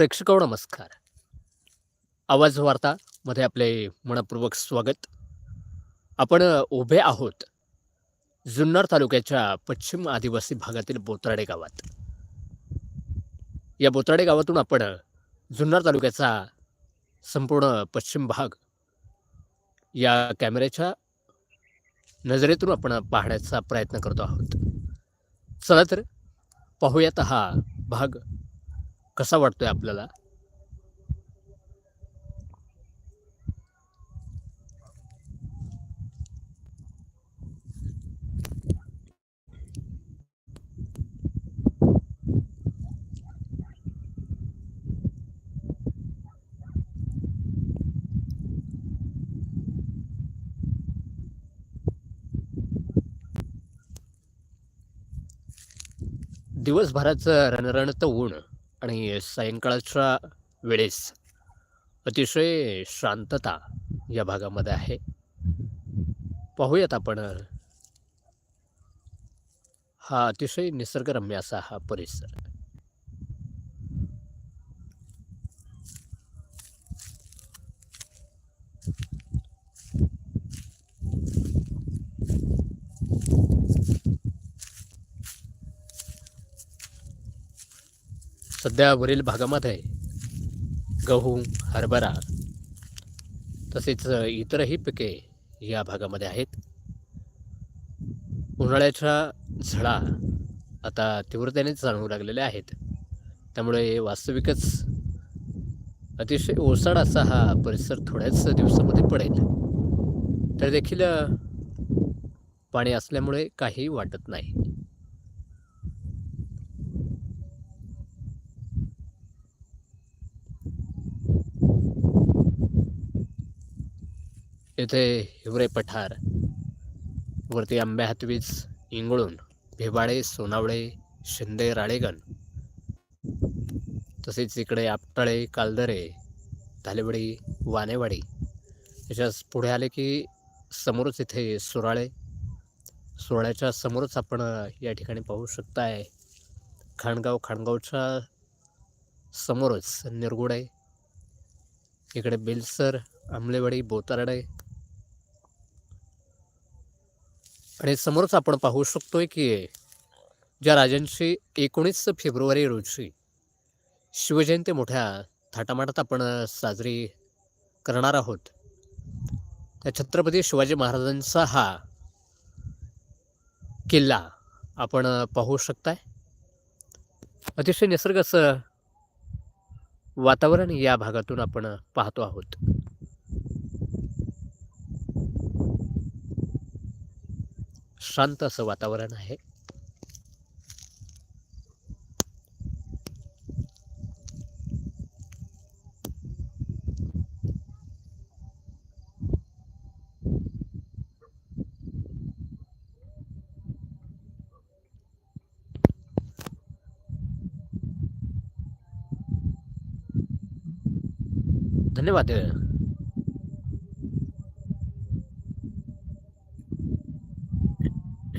प्रेक्षक नमस्कार. आवाज वार्ता मध्ये आपले मनपूर्वक स्वागत. आपण उभे आहोत जुन्नर तालुक्याच्या पश्चिम आदिवासी भागातील बोत्राडे गावात. या बोत्राडे गावातून आपण जुन्नर तालुक्याचा संपूर्ण पश्चिम भाग या कॅमेऱ्याच्या नजरेतून आपण पाहण्याचा प्रयत्न करतो आहोत. चला तर पाहूयात हा भाग. कसा वाटतोय आपल्याला? दिवसभराचं रणरणत ऊन. आणि सायंकाळच्या वेळेस अतिशय शांतता या भागामध्ये आहे. पाहूयात आपण हा अतिशय निसर्गरम्य असा हा परिसर. सध्या वरील भागामध्ये गहू हरभरा तसेच इतरही पिके या भागामध्ये आहेत. उन्हाळ्याच्या झळा आता तीव्रतेने जाणवू लागलेल्या आहेत. त्यामुळे वास्तविकच अतिशय ओसाड असा हा परिसर थोड्याच दिवसामध्ये पडेल. तर देखील पाणी असल्यामुळे काही वाटत नाही. येथे हिवरे पठार. वरती आंब्या हातवीज इंगळून भिवाडे सोनावळे शिंदे राळेगण. तसेच इकडे आपटाळे कालदरे धालेवाडी वानेवाडी. याच्याच पुढे आले की समोरच इथे सुराळे. सुराळ्याच्या समोरच आपण या ठिकाणी पाहू शकताय खाणगाव खाणगावच्या समोरच निरगुडे. इकडे बेलसर आमलेवाडी बोतारडे आणि समोरच आपण पाहू शकतोय की ज्या राजांची एकोणीस फेब्रुवारी रोजी शिवजयंती मोठ्या थाटामाटात आपण साजरी करणार आहोत. त्या छत्रपती शिवाजी महाराजांचा हा किल्ला आपण पाहू शकताय. अतिशय निसर्ग असं वातावरण या भागातून आपण पाहतो आहोत. शांत असं वातावरण आहे. धन्यवाद.